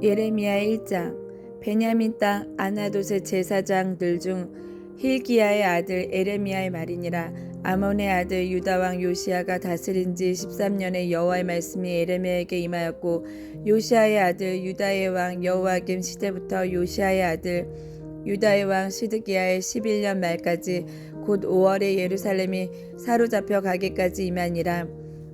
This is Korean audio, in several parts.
예레미야 1장 베냐민 땅 아나돗의 제사장들 중 힐기야의 아들 에레미야의 말이니라. 아몬의 아들 유다 왕 요시아가 다스린 지 13년에 여호와의 말씀이 에레미야에게 임하였고 요시아의 아들 유다의 왕 여호와김 시대부터 요시아의 아들 유다의 왕 시드기야의 11년 말까지 곧 5월에 예루살렘이 사로잡혀 가기까지 임하니라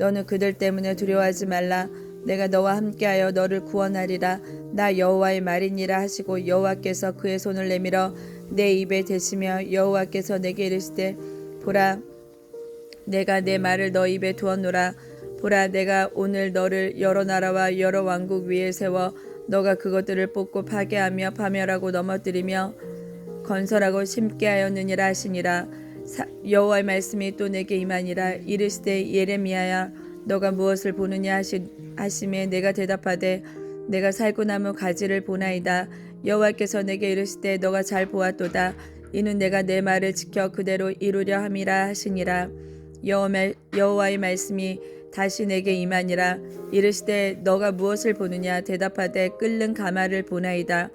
너는 그들 때문에 두려워하지 말라. 내가 너와 함께하여 너를 구원하리라. 나 여호와의 말이니라 하시고 여호와께서 그의 손을 내밀어 내 입에 대시며 여호와께서 내게 이르시되 보라 내가 내 말을 너 입에 두었노라. 보라 내가 오늘 너를 여러 나라와 여러 왕국 위에 세워 너가 그것들을 뽑고 파괴하며 파멸하고 넘어뜨리며 건설하고 심게 하였느니라 하시니라. 사- 여호와의 말씀이 또 내게 임하니라. 이르시되 예레미야야 너가 무엇을 보느냐 하시, 하심에 내가 대답하되 내가 살구나무 가지를 보나이다. 여호와께서 내게 이르시되 너가 잘 보았도다. 이는 내가 내 말을 지켜 그대로 이루려 함이라 하시니라. 여호와의 말씀이 다시 내게 임하니라. 이르시되 너가 무엇을 보느냐 대답하되 끓는 가마를 보나이다.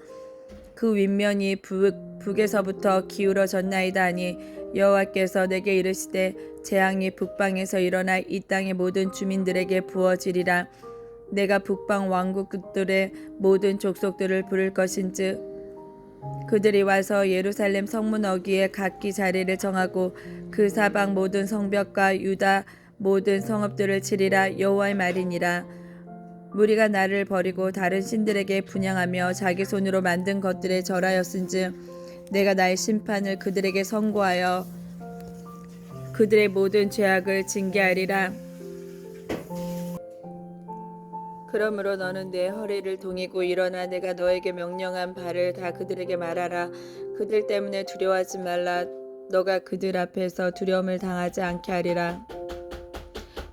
그 윗면이 북, 북에서부터 기울어졌나이다 하니 여호와께서 내게 이르시되 재앙이 북방에서 일어나 이 땅의 모든 주민들에게 부어지리라. 내가 북방 왕국들의 모든 족속들을 부를 것인즉 그들이 와서 예루살렘 성문 어귀에 각기 자리를 정하고 그 사방 모든 성벽과 유다 모든 성읍들을 치리라 여호와의 말이니라. 무리가 나를 버리고 다른 신들에게 분양하며 자기 손으로 만든 것들에 절하였은즉 내가 나의 심판을 그들에게 선고하여 그들의 모든 죄악을 징계하리라. 그러므로 너는 내 허리를 동이고 일어나 내가 너에게 명령한 바를 다 그들에게 말하라. 그들 때문에 두려워하지 말라. 너가 그들 앞에서 두려움을 당하지 않게 하리라.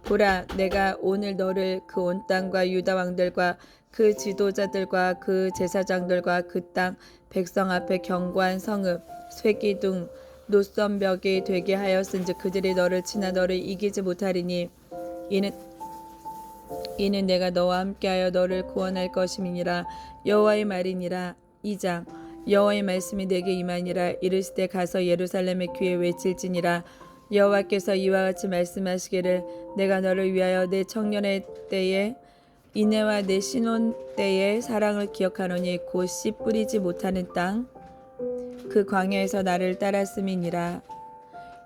보라 내가 오늘 너를 그 온 땅과 유다 왕들과 그 지도자들과 그 제사장들과 그 땅 백성 앞에 견고한 성읍 쇠기둥 노선벽이 되게 하였은즉 그들이 너를 치나 너를 이기지 못하리니 이는 이는 내가 너와 함께하여 너를 구원할 것임이니라. 여호와의 말이니라. 2장 여호와의 말씀이 내게 임하니라. 이르시되 가서 예루살렘의 귀에 외칠지니라. 여호와께서 이와 같이 말씀하시기를 내가 너를 위하여 내 청년의 때에 이내와 내 신혼 때의 사랑을 기억하노니 곧 씨 뿌리지 못하는 땅 그 광야에서 나를 따랐음이니라.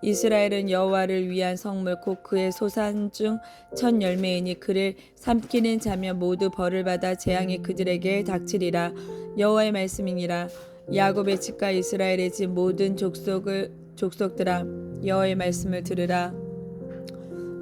이스라엘은 여호와를 위한 성물 곧 그의 소산 중 첫 열매이니 그를 삼키는 자며 모두 벌을 받아 재앙이 그들에게 닥치리라. 여호와의 말씀이니라. 야곱의 집과 이스라엘의 집 모든 족속을 족속들아 여호와의 말씀을 들으라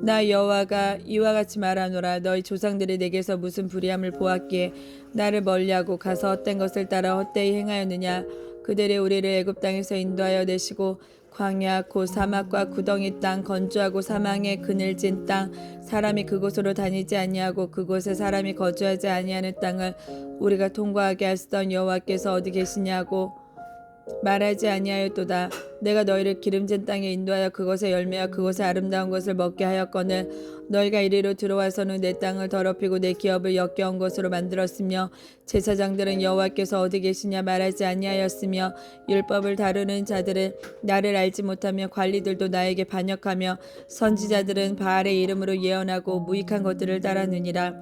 나 여호와가 이와 같이 말하노라. 너희 조상들이 내게서 무슨 불의함을 보았기에 나를 멀리하고 가서 헛된 것을 따라 헛되이 행하였느냐? 그들이 우리를 애굽 땅에서 인도하여 내시고 광야 곧 사막과 구덩이 땅 건조하고 사망의 그늘진 땅 사람이 그곳으로 다니지 아니하고 그곳에 사람이 거주하지 아니하는 땅을 우리가 통과하게 하시던 여호와께서 어디 계시냐고 말하지 아니하였도다. 내가 너희를 기름진 땅에 인도하여 그것의 열매와 그것의 아름다운 것을 먹게 하였거늘 너희가 이리로 들어와서는 내 땅을 더럽히고 내 기업을 역겨운 것으로 만들었으며 제사장들은 여호와께서 어디 계시냐 말하지 아니하였으며 율법을 다루는 자들은 나를 알지 못하며 관리들도 나에게 반역하며 선지자들은 바알의 이름으로 예언하고 무익한 것들을 따랐느니라.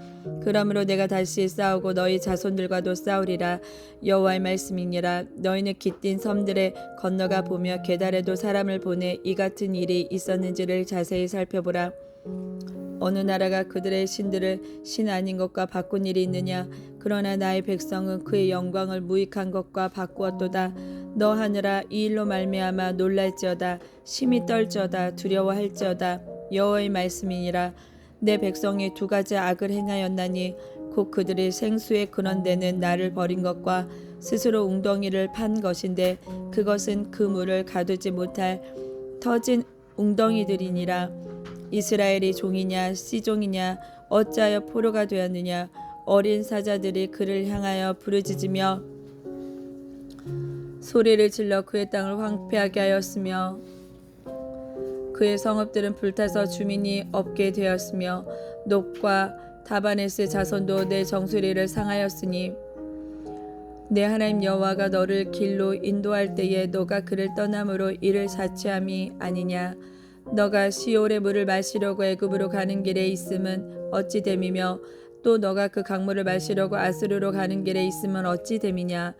그러므로 내가 다시 싸우고 너희 자손들과도 싸우리라. 여호와의 말씀이니라. 너희는 깃딘 섬들에 건너가 보며 계달에도 사람을 보내 이 같은 일이 있었는지를 자세히 살펴보라. 어느 나라가 그들의 신들을 신 아닌 것과 바꾼 일이 있느냐? 그러나 나의 백성은 그의 영광을 무익한 것과 바꾸었도다. 너 하느라 이 일로 말미암아 놀랄지어다. 심히 떨지어다. 두려워할지어다. 여호와의 말씀이니라. 내 백성이 두 가지 악을 행하였나니 곧 그들이 생수의 근원되는 나를 버린 것과 스스로 웅덩이를 판 것인데 그것은 그 물을 가두지 못할 터진 웅덩이들이니라. 이스라엘이 종이냐 씨종이냐 어찌하여 포로가 되었느냐. 어린 사자들이 그를 향하여 부르짖으며 소리를 질러 그의 땅을 황폐하게 하였으며 그의 성읍들은 불타서 주민이 없게 되었으며 녹과 다바네스의 자손도 내 정수리를 상하였으니 내 하나님 여호와가 너를 길로 인도할 때에 너가 그를 떠남으로 이를 자취함이 아니냐? 너가 시올의 물을 마시려고 애굽으로 가는 길에 있음은 어찌 됨이며 또 너가 그 강물을 마시려고 아스르로 가는 길에 있음은 어찌 됨이냐?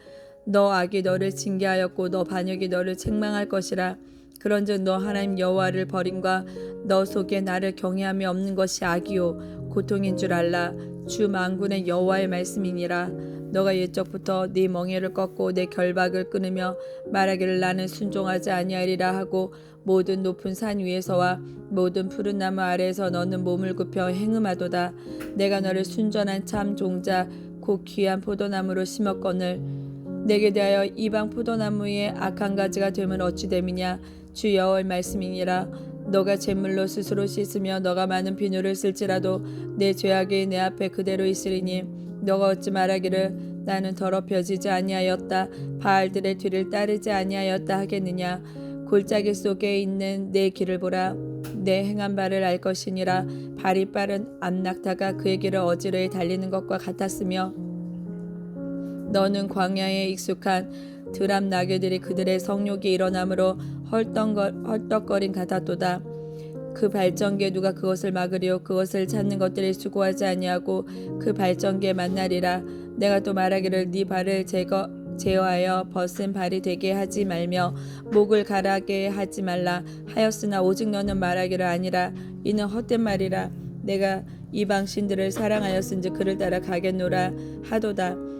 너 악이 너를 징계하였고 너 반역이 너를 책망할 것이라. 그런즉 너 하나님 여호와를 버림과 너 속에 나를 경외함이 없는 것이 악이요 고통인 줄 알라. 주 만군의 여호와의 말씀이니라. 너가 옛적부터 네 멍에를 꺾고 내 결박을 끊으며 말하기를 나는 순종하지 아니하리라 하고 모든 높은 산 위에서와 모든 푸른 나무 아래에서 너는 몸을 굽혀 행음하도다. 내가 너를 순전한 참 종자 곧 귀한 포도나무로 심었거늘. 내게 대하여 이방 포도나무의 악한 가지가 되면 어찌 됨이냐? 주 여호와의 말씀이니라 너가 제물로 스스로 씻으며 너가 많은 비누를 쓸지라도 내 죄악이 내 앞에 그대로 있으리니 너가 어찌 말하기를 나는 더럽혀지지 아니하였다. 바알들의 뒤를 따르지 아니하였다 하겠느냐? 골짜기 속에 있는 내 길을 보라. 내 행한 바를 알 것이니라. 발이 빠른 암낙타가 그의 길을 어지러이 달리는 것과 같았으며 너는 광야에 익숙한 드람 나귀들이 그들의 성욕이 일어나므로 헐떡거, 헐떡거린 같았도다. 그 발전기에 누가 그것을 막으리요? 그것을 찾는 것들이 수고하지 아니하고 그 발전기에 만나리라. 내가 또 말하기를 네 발을 제거 제어하여 벗은 발이 되게 하지 말며 목을 가라게 하지 말라. 하였으나 오직 너는 말하기를 아니라 이는 헛된 말이라. 내가 이방 신들을 사랑하였은즉 그를 따라 가겠노라 하도다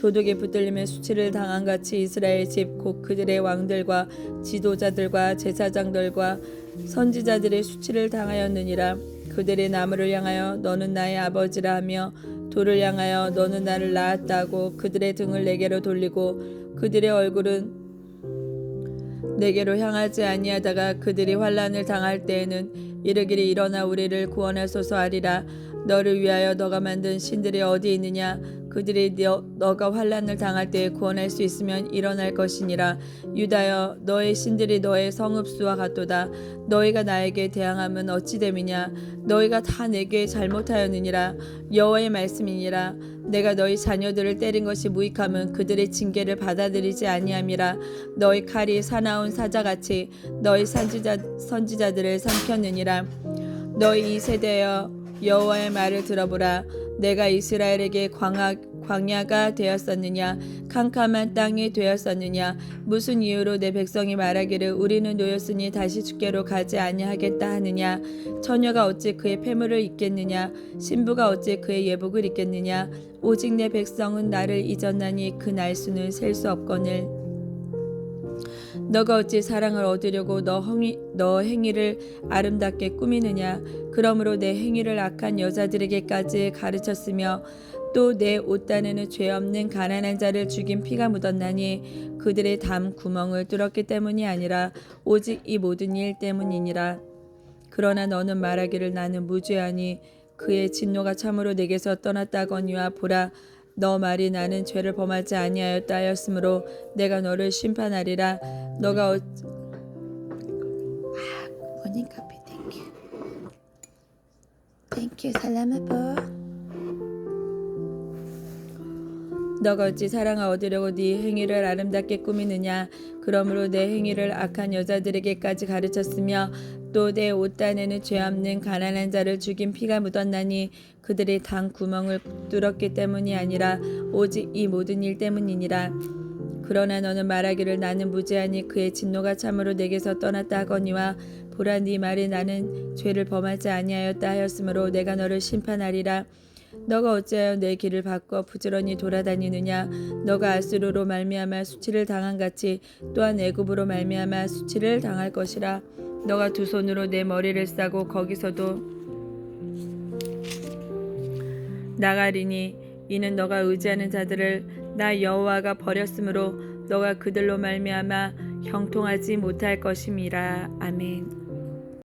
도둑이 붙들림에 수치를 당한 같이 이스라엘 집 곧 그들의 왕들과 지도자들과 제사장들과 선지자들의 수치를 당하였느니라. 그들의 나무를 향하여 너는 나의 아버지라 하며 돌을 향하여 너는 나를 낳았다고 그들의 등을 내게로 돌리고 그들의 얼굴은 내게로 향하지 아니하다가 그들이 환란을 당할 때에는 이르기를 일어나 우리를 구원하소서 하리라. 너를 위하여 너가 만든 신들이 어디 있느냐 그들이 너, 너가 환란을 당할 때에 구원할 수 있으면 일어날 것이니라. 유다여 너의 신들이 너의 성읍수와 같도다. 너희가 나에게 대항함은 어찌 됨이냐? 너희가 다 내게 잘못하였느니라. 여호와의 말씀이니라. 내가 너희 자녀들을 때린 것이 무익함은 그들의 징계를 받아들이지 아니함이라. 너희 칼이 사나운 사자같이 너희 선지자, 선지자들을 삼켰느니라. 너희 이 세대여 여호와의 말을 들어보라 내가 이스라엘에게 광야, 광야가 되었었느냐 캄캄한 땅이 되었었느냐 무슨 이유로 내 백성이 말하기를 우리는 노였으니 다시 주께로 가지 아니하겠다 하느냐 처녀가 어찌 그의 폐물을 입겠느냐 신부가 어찌 그의 예복을 입겠느냐 오직 내 백성은 나를 잊었나니 그 날수는 셀 수 없거늘 너가 어찌 사랑을 얻으려고 너, 행위, 너 행위를 아름답게 꾸미느냐? 그러므로 내 행위를 악한 여자들에게까지 가르쳤으며 또 내 옷단에는 죄 없는 가난한 자를 죽인 피가 묻었나니 그들의 담 구멍을 뚫었기 때문이 아니라 오직 이 모든 일 때문이니라. 그러나 너는 말하기를 나는 무죄하니 그의 진노가 참으로 내게서 떠났다거니와 보라 너 말이 나는 죄를 범하지 아니하였다 하였으므로 내가 너를 심판하리라. 너가 어... 모닝 커피 땡큐 땡큐 살라마보 너가 어찌 사랑을 얻으려고 네 행위를 아름답게 꾸미느냐? 그러므로 내 행위를 악한 여자들에게까지 가르쳤으며 또 내 옷단에는 죄 없는 가난한 자를 죽인 피가 묻었나니 그들이 당 구멍을 뚫었기 때문이 아니라 오직 이 모든 일 때문이니라. 그러나 너는 말하기를 나는 무죄하니 그의 진노가 참으로 내게서 떠났다 하거니와 보라 네 말이 나는 죄를 범하지 아니하였다 하였으므로 내가 너를 심판하리라 너가 어찌하여 내 길을 바꿔 부지런히 돌아다니느냐? 너가 아스루로 말미암아 수치를 당한 같이 또한 애굽으로 말미암아 수치를 당할 것이라. 너가 두 손으로 내 머리를 싸고 거기서도 나가리니 이는 너가 의지하는 자들을 나 여호와가 버렸으므로 너가 그들로 말미암아 형통하지 못할 것임이라. 아멘.